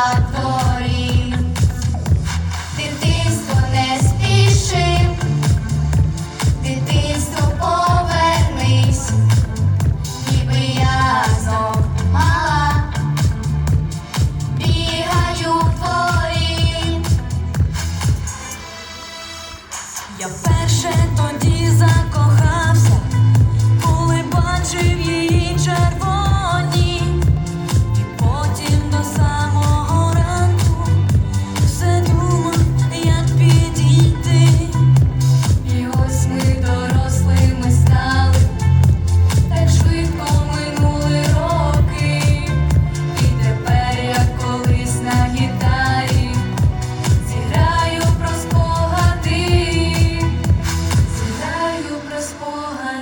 God.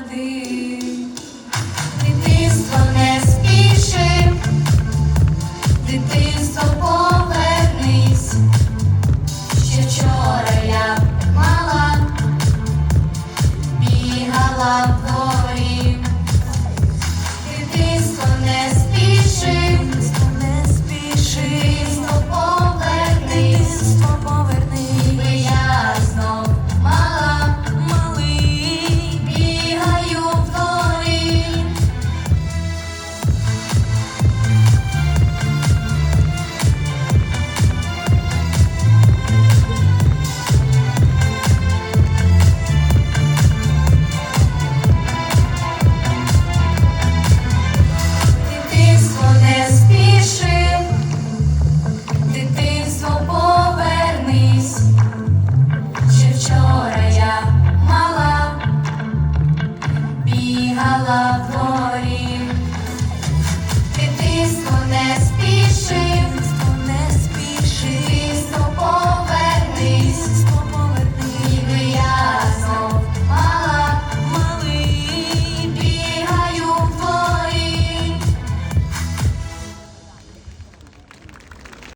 Спогади. Дитинство не спіши, дитинство Podcast.